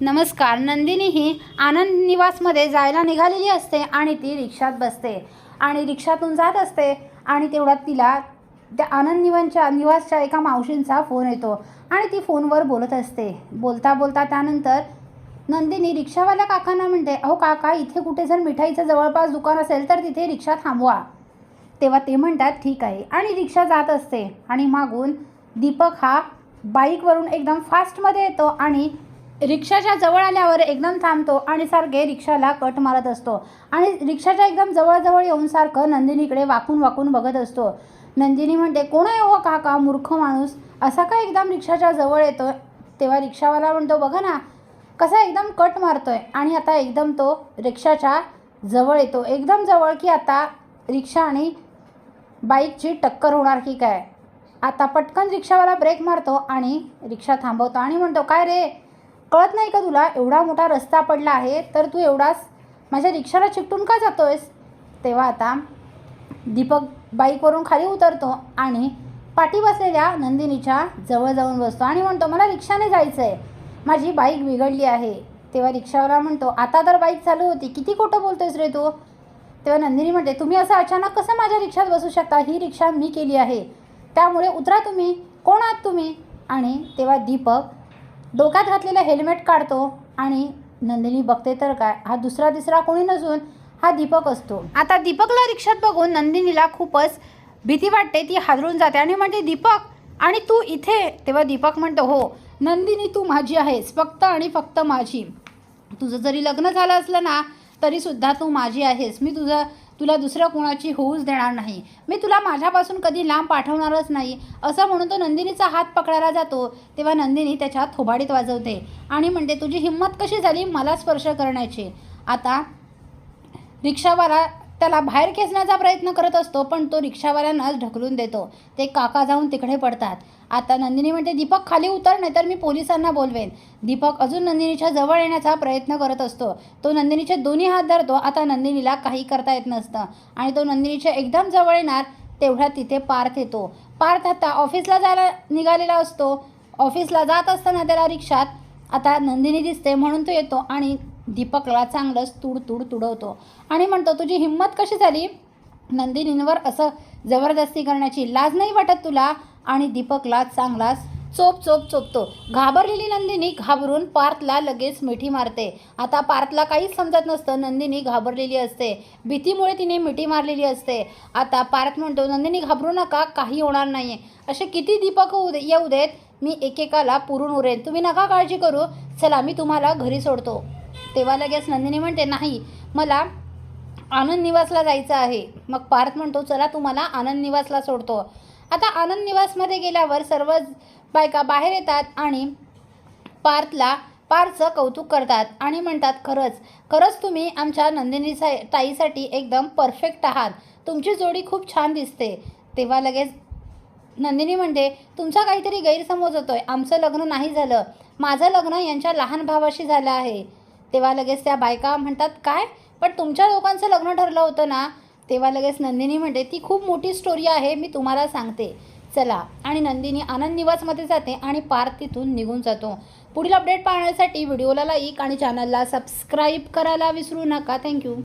नमस्कार नंदिनी ही आनंद निवासमध्ये जायला निघालेली असते आणि ती रिक्षात बसते. आणि रिक्षातून जात असते आणि तेवढ्यात तिला त्या आनंद निवांच्या निवासच्या एका मावशींचा फोन येतो आणि ती फोनवर बोलत असते. बोलता बोलता त्यानंतर नंदिनी रिक्षावाल्या काकांना म्हणते अहो काका इथे कुठे जर मिठाईचं जवळपास दुकान असेल तर तिथे रिक्षा थांबवा. तेव्हा ते म्हणतात ठीक आहे. आणि रिक्षा जात असते. आणि मागून दीपक हा बाईकवरून एकदम फास्टमध्ये येतो आणि रिक्षाच्या जवळ आल्यावर एकदम थांबतो आणि सारखे रिक्षाला कट मारत असतो. आणि रिक्षाच्या एकदम जवळजवळ येऊन सारखं नंदिनीकडे वाकून वाकून बघत असतो. नंदिनी म्हणते कोण आहे हो काका मूर्ख माणूस? असा का एकदम रिक्षाच्या जवळ येतो? तेव्हा रिक्षावाला म्हणतो बघा ना कसा एकदम कट मारतोय. आणि आता एकदम तो रिक्षाच्या जवळ येतो. एकदम जवळ की आता रिक्षा आणि बाईकची टक्कर होणार की काय? आता पटकन रिक्षावाला ब्रेक मारतो आणि रिक्षा थांबवतो. आणि म्हणतो काय रे? कळत नाही का तुला? एवढा मोठा रस्ता पडला आहे तर तू एवढाच माझ्या रिक्षाला चिकटून का जातो आहेस तेव्हा आता दीपक बाईकवरून खाली उतरतो आणि पाठी बसलेल्या नंदिनीच्या जवळ जाऊन बसतो आणि म्हणतो मला रिक्षाने जायचं आहे माझी बाईक बिघडली आहे. तेव्हा रिक्षावाला म्हणतो आता तर बाईक चालू होती. किती खोटं बोलतोयस रे तू? तेव्हा नंदिनी म्हणते तुम्ही असं अचानक कसं माझ्या रिक्षात बसू शकता? ही रिक्षा मी केली आहे. त्यामुळे उतरा तुम्ही. कोण आहात तुम्ही? आणि तेव्हा दीपक डोक्यात घातलेलं हेल्मेट काढतो आणि नंदिनी बघते तर काय? हा दुसरा तिसरा कोणी नसून हा दीपक असतो. आता दीपकला रिक्षात बघून नंदिनीला खूपच भीती वाटते. ती हादरून जाते आणि म्हणते दीपक आणि तू इथे? तेव्हा दीपक म्हणतो हो नंदिनी तू माझी आहेस. फक्त आणि फक्त माझी. तुझं जरी लग्न झालं असलं ना तरीसुद्धा तू माझी आहेस. मी तुझं तुला दुसरं कोणाची होऊच देणार नाही. मी तुला माझ्यापासून कधी लांब पाठवणारच नाही. असं म्हणून तो नंदिनीचा हात पकडायला जातो. तेव्हा नंदिनी त्याच्या थोबाडीत वाजवते आणि म्हणते तुझी हिंमत कशी झाली? मला स्पर्श करण्याची. आता रिक्षावाला त्याला बाहेर खेचण्याचा प्रयत्न करत असतो पण तो रिक्षावाल्यांनाच ढकलून देतो. ते काका जाऊन तिकडे पडतात. आता नंदिनी म्हणते दीपक खाली उतर नाही तर मी पोलिसांना बोलवेन. दीपक अजून नंदिनीच्या जवळ येण्याचा प्रयत्न करत असतो. तो नंदिनीचे दोन्ही हात धरतो. आता नंदिनीला काही करता येत नसतं. आणि तो नंदिनीच्या एकदम जवळ येणार तेवढ्या तिथे पार्थ येतो. पार्थ आता ऑफिसला जायला निघालेला असतो. ऑफिसला जात असताना त्याला रिक्षात आता नंदिनी दिसते म्हणून तो येतो आणि दीपकला चांगलंच तुड तुड तुडवतो. आणि म्हणतो तुझी हिंमत कशी झाली? नंदिनींवर असं जबरदस्ती करण्याची लाज नाही वाटत तुला? आणि दीपकला चांगलाच चोप चोप चोपतो. घाबरलेली नंदिनी घाबरून पार्थला लगेच मिठी मारते. आता पार्थला काहीच समजत नसतं. नंदिनी घाबरलेली असते. भीतीमुळे तिने मिठी मारलेली असते. आता पार्थ म्हणतो नंदिनी घाबरू नका. काही होणार नाही असे किती दीपक होऊ दे येऊ देत? मी एकेकाला पुरून उरेन. तुम्ही नका काळजी करू. चला मी तुम्हाला घरी सोडतो. तेव्हा लगेच नंदिनी म्हणते नाही मला आनंद निवासला जायचं आहे. मग पार्थ म्हणतो चला तुम्हाला आनंद निवासला सोडतो. आता आनंद निवासमध्ये गेल्यावर सर्व बायका बाहेर येतात आणि पार्थला पार्थचं कौतुक करतात आणि म्हणतात खरंच खरंच तुम्ही आमच्या नंदिनी सा ताईसाठी एकदम परफेक्ट आहात. तुमची जोडी खूप छान दिसते. तेव्हा लगेच नंदिनी म्हणते तुमचा काहीतरी गैरसमज होतोय. आमचं लग्न नाही झालं. माझं लग्न यांच्या लहान भावाशी झालं आहे. तेव्हा लगेच त्या बायका म्हणतात काय? पण तुमच्या लोकांचं लग्न ठरलं होतं ना? तेव्हा लगेच नंदिनी म्हणते ती खूप मोठी स्टोरी आहे मी तुम्हाला सांगते. चला. आणि नंदिनी आनंद निवासमध्ये जाते आणि पार्थ तिथून निघून जातो. पुढील अपडेट पाहण्यासाठी व्हिडिओला लाईक आणि चॅनलला सबस्क्राईब करायला विसरू नका. थँक्यू